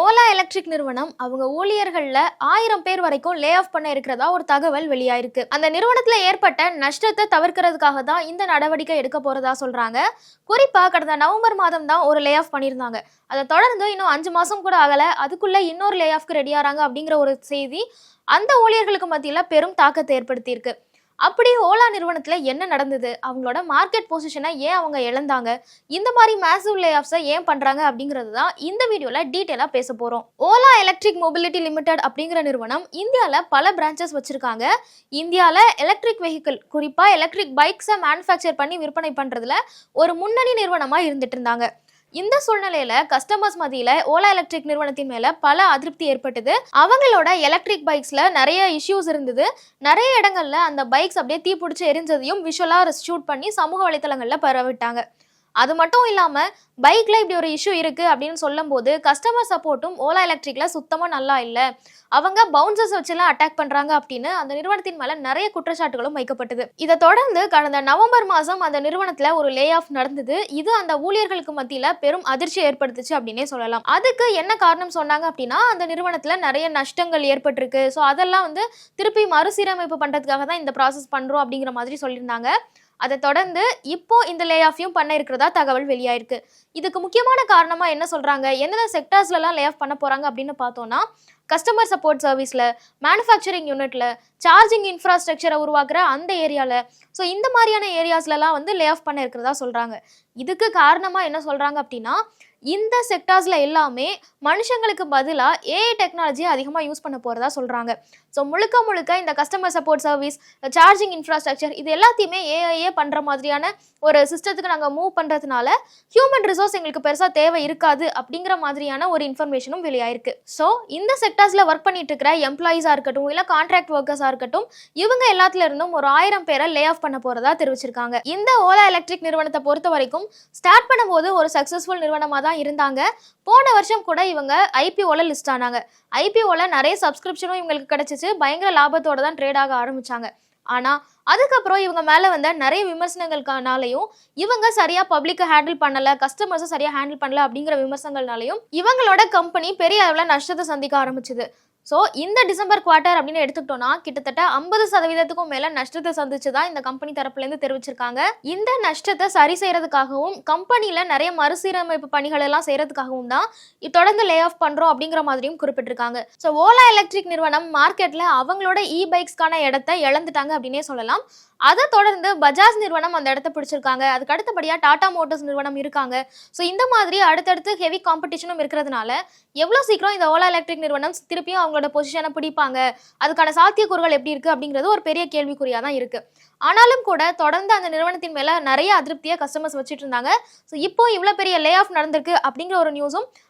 Ola electric நிறுவனம் அவங்க ஊழியர்களில் ஆயிரம் பேர் வரைக்கும் லே ஆஃப் பண்ண இருக்கிறதா ஒரு தகவல் வெளியாயிருக்கு. அந்த நிறுவனத்தில் ஏற்பட்ட நஷ்டத்தை தவிர்க்கிறதுக்காக தான் இந்த நடவடிக்கை எடுக்க போகிறதா சொல்கிறாங்க குறிப்பாக கடந்த நவம்பர் மாதம் தான் ஒரு லே ஆஃப் பண்ணியிருந்தாங்க. அதை தொடர்ந்து இன்னும் அஞ்சு மாதம் கூட ஆகலை. அதுக்குள்ளே இன்னொரு லே ஆஃப்க்கு ரெடி அப்படிங்கிற ஒரு செய்தி அந்த ஊழியர்களுக்கு மத்தியில் பெரும் தாக்கத்தை ஏற்படுத்தியிருக்கு. அப்படி ஓலா நிறுவனத்தில் என்ன நடந்தது? அவங்களோட மார்க்கெட் பொசிஷனை ஏன் அவங்க இழந்தாங்க? இந்த மாதிரி மேசிவ் லே ஆஃப்ஸை ஏன் பண்ணுறாங்க அப்படிங்கிறது தான் இந்த வீடியோவில் டீட்டெயிலாக பேச போகிறோம் ஓலா எலக்ட்ரிக் மொபிலிட்டி லிமிடெட் அப்படிங்கிற நிறுவனம் இந்தியாவில் பல பிரான்ச்சஸ் வச்சுருக்காங்க. இந்தியாவில் எலக்ட்ரிக் வெஹிக்கிள் குறிப்பாக எலக்ட்ரிக் பைக்ஸை மேனுஃபேக்சர் பண்ணி விற்பனை பண்ணுறதுல ஒரு முன்னணி நிறுவனமாக இருந்துட்டு இருந்தாங்க. இந்த சூழ்நிலையில கஸ்டமர்ஸ் மத்தியில ஓலா எலக்ட்ரிக் நிறுவனத்தின் மேல பல அதிருப்தி ஏற்பட்டது. அவங்களோட எலக்ட்ரிக் பைக்ஸ்ல நிறைய இஷ்யூஸ் இருந்தது. நிறைய இடங்கள்ல அந்த பைக்ஸ் அப்படியே தீ பிடிச்சி எரிஞ்சதையும் விஷுவலா ஷூட் பண்ணி சமூக வலைத்தளங்கள்ல பரவிட்டாங்க. அது மட்டும் இல்லாமல் பைக்கில் இப்படி ஒரு இஷ்யூ இருக்குது அப்படின்னு சொல்லும்போது கஸ்டமர் சப்போர்ட்டும் ஓலா எலக்ட்ரிக்கில் சுத்தமாக நல்லா இல்லை. அவங்க பவுன்சர்ஸ் வச்சுலாம் அட்டாக் பண்ணுறாங்க அப்படின்னு அந்த நிறுவனத்தின் மேலே நிறைய குற்றச்சாட்டுகளும் வைக்கப்பட்டது. இதை தொடர்ந்து கடந்த நவம்பர் மாதம் அந்த நிறுவனத்தில் ஒரு லே ஆஃப் நடந்தது. இது அந்த ஊழியர்களுக்கு மத்தியில் பெரும் அதிர்ச்சி ஏற்படுத்துச்சு அப்படின்னே சொல்லலாம். அதுக்கு என்ன காரணம் சொன்னாங்க அப்படின்னா அந்த நிறுவனத்தில் நிறைய நஷ்டங்கள் ஏற்பட்டிருக்கு. ஸோ அதெல்லாம் வந்து திருப்பி மறுசீரமைப்பு பண்ணுறதுக்காக தான் இந்த ப்ராசஸ் பண்ணுறோம் அப்படிங்கிற மாதிரி சொல்லியிருந்தாங்க. அதை தொடர்ந்து இப்போ இந்த லே ஆஃபையும் பண்ண இருக்கிறதா தகவல் வெளியாயிருக்கு. இதுக்கு முக்கியமான காரணமாக என்ன சொல்கிறாங்க எந்தெந்த செக்டர்ஸ்லலாம் லே ஆஃப் பண்ண போகிறாங்க அப்படின்னு பார்த்தோன்னா கஸ்டமர் சப்போர்ட் சர்வீஸில் மேனுஃபேக்சரிங் யூனிட்ல சார்ஜிங் இன்ஃப்ராஸ்ட்ரக்சரை உருவாக்குற அந்த ஏரியாவில் ஸோ இந்த மாதிரியான ஏரியாஸ்லலாம் வந்து லே ஆஃப் பண்ண இருக்கிறதா சொல்கிறாங்க இதுக்கு காரணமாக என்ன சொல்கிறாங்க அப்படின்னா இந்த செக்டார்ஸில் எல்லாமே மனுஷங்களுக்கு பதிலாக ஏஐ டெக்னாலஜியை அதிகமாக யூஸ் பண்ண போகிறதா சொல்கிறாங்க ஸோ முழுக்க முழுக்க இந்த customer support service charging infrastructure இது எல்லாத்தையுமே ஏஐயே பண்ணுற மாதிரியான ஒரு சிஸ்டத்துக்கு நாங்கள் மூவ் பண்ணுறதுனால ஹியூமன் ரிசோர்ஸ் எங்களுக்கு பெருசாக தேவை இருக்காது அப்படிங்கிற மாதிரியான ஒரு இன்ஃபர்மேஷனும் வெளியாயிருக்கு. ஸோ இந்த செக்டார்ஸில் ஒர்க் பண்ணிட்டு இருக்கிற எம்ப்ளாயீஸாக இருக்கட்டும் இல்லை கான்ட்ராக்ட் ஒர்க்கர்ஸாக இருக்கட்டும் இவங்க எல்லாத்துல இருந்தும் ஒரு ஆயிரம் பேரை லே ஆஃப் பண்ண போகிறதா தெரிவிச்சிருக்காங்க. இந்த ஓலா எலக்ட்ரிக் நிறுவனத்தை பொறுத்த வரைக்கும் ஸ்டார்ட் பண்ணும்போது ஒரு சக்ஸஸ்ஃபுல் நிறுவனமாக தான் இருந்தாங்க. போன வருஷம் கூட இவங்க ஐபிஓல லிஸ்ட் ஆனாங்க. ஐபிஓல நிறைய சப்ஸ்கிரிப்ஷனும் இவங்களுக்கு கிடைச்சிச்சு. பயங்கர லாபத்தோட தான் ட்ரேட் ஆக ஆரம்பிச்சாங்க. ஆனா அதுக்கப்புறம் இவங்க மேல வந்த நிறைய விமர்சனங்களுக்கானாலையும் இவங்க சரியா பப்ளிக்கை ஹேண்டில் பண்ணல கஸ்டமர்ஸை சரியா ஹேண்டில் பண்ணல அப்படிங்கிற விமர்சனங்கள்னாலையும் இவங்களோட கம்பெனி பெரிய அளவில் நஷ்டத்தை சந்திக்க ஆரம்பிச்சது. ஸோ இந்த டிசம்பர் குவார்ட்டர் அப்படின்னு எடுத்துக்கிட்டோம்னா கிட்டத்தட்ட ஐம்பது சதவீதத்துக்கும் மேல நஷ்டத்தை சந்திச்சு தான் இந்த கம்பெனி தரப்புலேருந்து தெரிவிச்சிருக்காங்க. இந்த நஷ்டத்தை சரி செய்யறதுக்காகவும் கம்பெனியில் நிறைய மறுசீரமைப்பு பணிகள் எல்லாம் செய்யறதுக்காகவும் தான் தொடர்ந்து லே ஆஃப் பண்றோம் அப்படிங்கிற மாதிரியும் குறிப்பிட்டிருக்காங்க. ஸோ ஓலா எலக்ட்ரிக் நிறுவனம் மார்க்கெட்ல அவங்களோட இ பைக்ஸ்க்கான இடத்தை இழந்துட்டாங்க அப்படின்னே சொல்லலாம். அதை தொடர்ந்து பஜாஜ் நிறுவனம் அந்த இடத்த பிடிச்சிருக்காங்க. அதுக்கு அடுத்தபடியாக டாடா மோட்டார்ஸ் நிறுவனம் இருக்காங்க. ஸோ இந்த மாதிரி அடுத்தடுத்து ஹெவி காம்படிஷனும் இருக்கிறதுனால எவ்வளோ சீக்கிரம் இந்த ஓலா எலக்ட்ரிக் நிறுவனம் திருப்பியும் அவங்களோட பொசிஷனை பிடிப்பாங்க. அதுக்கான சாத்தியக்கூறுகள் எப்படி இருக்கு அப்படிங்கிறது ஒரு பெரிய கேள்விக்குறியா தான் இருக்கு. ஆனாலும் கூட தொடர்ந்து அந்த நிறுவனத்தின் மேல நிறைய அதிருப்தியை கஸ்டமர்ஸ் வச்சுட்டு இருந்தாங்க. ஸோ இப்போ இவ்வளோ பெரிய லே ஆஃப் நடந்திருக்கு அப்படிங்கிற ஒரு நியூஸும்